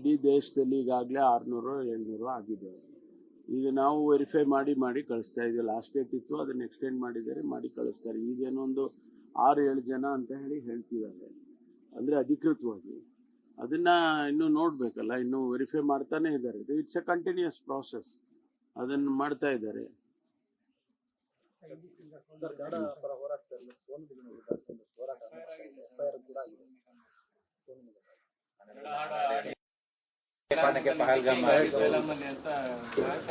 ಇಡೀ ದೇಶದಲ್ಲಿ ಈಗಾಗಲೇ ಆರುನೂರು, ಏಳ್ನೂರು ಆಗಿದೆ. ಈಗ ನಾವು ವೆರಿಫೈ ಮಾಡಿ ಮಾಡಿ ಕಳಿಸ್ತಾ ಇದ್ದೀವಿ ಲಾಸ್ಟ್ ಡೇಟ್ ಇತ್ತು, ಅದನ್ನು ಎಕ್ಸ್ಟೆಂಡ್ ಮಾಡಿದ್ದಾರೆ, ಮಾಡಿ ಕಳಿಸ್ತಾರೆ. ಈಗೇನೋ ಒಂದು ಆರು, ಏಳು ಜನ ಅಂತ ಹೇಳಿ ಹೇಳ್ತಿದ್ದಾರೆ. ಅಂದರೆ ಅಧಿಕೃತವಾಗಿ. ಅದನ್ನು ಇನ್ನೂ ನೋಡಬೇಕಲ್ಲ, ಇನ್ನೂ ವೆರಿಫೈ ಮಾಡ್ತಾನೆ ಇದ್ದಾರೆ. ಇಟ್ಸ್ ಎ ಕಂಟಿನ್ಯೂಸ್ ಪ್ರಾಸೆಸ್ ಅದನ್ನು ಮಾಡ್ತಾ ಇದ್ದಾರೆ. ಹೋರಾಟ ಎಫ್ಐಆರ್ ಕೂಡ ಆಗಿದೆ ಸೋನು ನಿಗಮ ಕಾರಣಕ್ಕೆ ಪಹಲ್ಗಾಮ್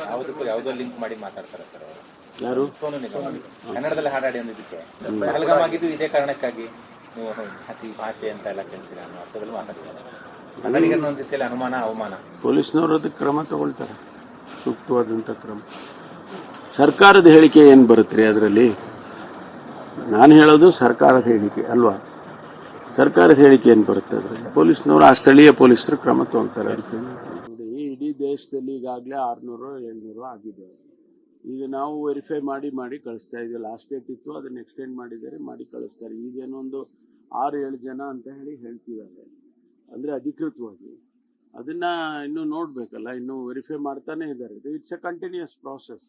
ಯಾವುದಕ್ಕೂ ಯಾವುದೋ ಲಿಂಕ್ ಮಾಡಿ ಮಾತಾಡ್ತಾರೆ ಸರ್ ಅವರು. ಯಾರು? ಸೋನು ನಿಗಮ್ ಕನ್ನಡದಲ್ಲಿ ಹಾಡಾಡಿ ಅಂದಿದ್ದಕ್ಕೆ. ಪಹಲ್ಗಾಮ್ ಆಗಿದ್ದು ಇದೇ ಕಾರಣಕ್ಕಾಗಿ ನೀವು ಅತಿ ಭಾಷೆ ಅಂತ ಎಲ್ಲ ಕೇಳ್ತೀರಾ ಅನ್ನೋ ಅರ್ಥದಲ್ಲಿ ಮಾತಾಡಿದ್ದಾರೆ. ಕನ್ನಡಿಗರನ್ನ ಒಂದು ರೀತಿಯಲ್ಲಿ ಅನುಮಾನ ಅವಮಾನ. ಪೊಲೀಸ್ನವರು ಅದಕ್ಕೆ ಕ್ರಮ ತಗೊಳ್ತಾರೆ. ಸೂಕ್ತವಾದಂಥ ಕ್ರಮ. ಸರ್ಕಾರದ ಹೇಳಿಕೆ ಏನು ಬರುತ್ತೆ ರೀ ಅದರಲ್ಲಿ? ನಾನು ಹೇಳೋದು ಸರ್ಕಾರದ ಹೇಳಿಕೆ ಅಲ್ವಾ? ಸರ್ಕಾರದ ಹೇಳಿಕೆ ಏನು ಬರುತ್ತೆ ಅದರಲ್ಲಿ? ಪೊಲೀಸ್ನವರು ಆ ಸ್ಥಳೀಯ ಪೊಲೀಸರು ಕ್ರಮ ತಗೊಳ್ತಾರೆ ನೋಡಿ ಇಡೀ ದೇಶದಲ್ಲಿ ಈಗಾಗಲೇ ಆರುನೂರು ಏಳ್ನೂರು ಆಗಿದೆ. ಈಗ ನಾವು ವೆರಿಫೈ ಮಾಡಿ ಮಾಡಿ ಕಳಿಸ್ತಾ ಇದ್ದೀವಿ ಲಾಸ್ಟ್ ಡೇಟ್ ಇತ್ತು ಅದನ್ನ ಎಕ್ಸ್ಟೆಂಡ್ ಮಾಡಿದ್ದಾರೆ ಮಾಡಿ ಕಳಿಸ್ತಾರೆ. ಈಗೇನೋ ಒಂದು ಆರು ಏಳು ಜನ ಅಂತ ಹೇಳಿ ಹೇಳ್ತಿದ್ದಾರೆ. ಅಂದರೆ ಅಧಿಕೃತವಾಗಿ. ಅದನ್ನ ಇನ್ನೂ ನೋಡಬೇಕಲ್ಲ ಇನ್ನೂ ವೆರಿಫೈ ಮಾಡ್ತಾನೆ ಇದ್ದಾರೆ. ಇಟ್ಸ್ ಎ ಕಂಟಿನ್ಯೂಸ್ ಪ್ರಾಸೆಸ್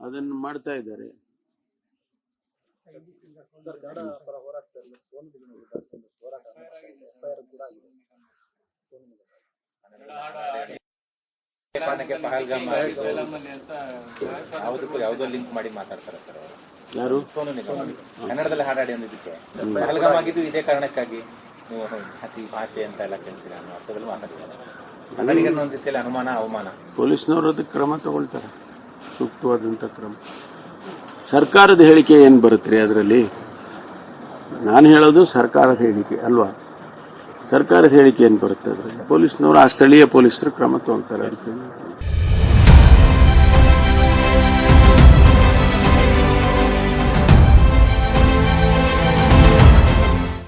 ಅದನ್ನು ಮಾಡ್ತಾ ಇದ್ದಾರೆ ಸರ್ ಕನ್ನಡ ಪರ ಹೋರಾಟದಲ್ಲಿ ಸೋನು ನಿಗಮ ವಿರುದ್ಧ ಒಂದು ಹೋರಾಟ ಎಫ್ಐಆರ್ ಕೂಡ ಆಗಿದೆ ಸೋನು ನಿಗಮ ಕಾರಣಕ್ಕೆ ಪಹಲ್ಗಾಮ್ ಆಗಿದ್ದು ಯಾವುದಕ್ಕೂ ಯಾವುದೋ ಲಿಂಕ್ ಮಾಡಿ ಮಾತಾಡ್ತಾರೆ ಸರ್ ಅವರು. ಯಾರು? ಸೋನು ನಿಗಮ್ ಕನ್ನಡದಲ್ಲಿ ಹಾಡಾಡಿ ಅಂದಿದ್ದಕ್ಕೆ. ಪಹಲ್ಗಾಮ್ ಆಗಿದ್ದು ಇದೇ ಕಾರಣಕ್ಕಾಗಿ ನೀವು ಅತಿ ಭಾಷೆ ಅಂತ ಎಲ್ಲ ಕೇಳ್ತೀರಾ ಅನ್ನೋ ಅರ್ಥದಲ್ಲಿ ಮಾತಾಡ್ತಾರೆ ಕನ್ನಡಿಗರನ್ನ ಒಂದು ರೀತಿಯಲ್ಲಿ ಅನುಮಾನ ಅವಮಾನ. ಪೊಲೀಸ್ನವರು ಅದಕ್ಕೆ ಕ್ರಮ ತಗೊಳ್ತಾರೆ. ಸೂಕ್ತವಾದಂಥ ಕ್ರಮ. ಸರ್ಕಾರದ ಹೇಳಿಕೆ ಏನು ಬರುತ್ತೆ ಅದರಲ್ಲಿ? ನಾನು ಹೇಳೋದು ಸರ್ಕಾರದ ಹೇಳಿಕೆ ಅಲ್ವಾ? ಸರ್ಕಾರದ ಹೇಳಿಕೆ ಏನು ಬರುತ್ತೆ ಅದರಲ್ಲಿ. ಪೊಲೀಸ್ನವರು ಆ ಸ್ಥಳೀಯ ಪೊಲೀಸರು ಕ್ರಮ ತಗೊಳ್ತಾರೆ ಅದಕ್ಕೆ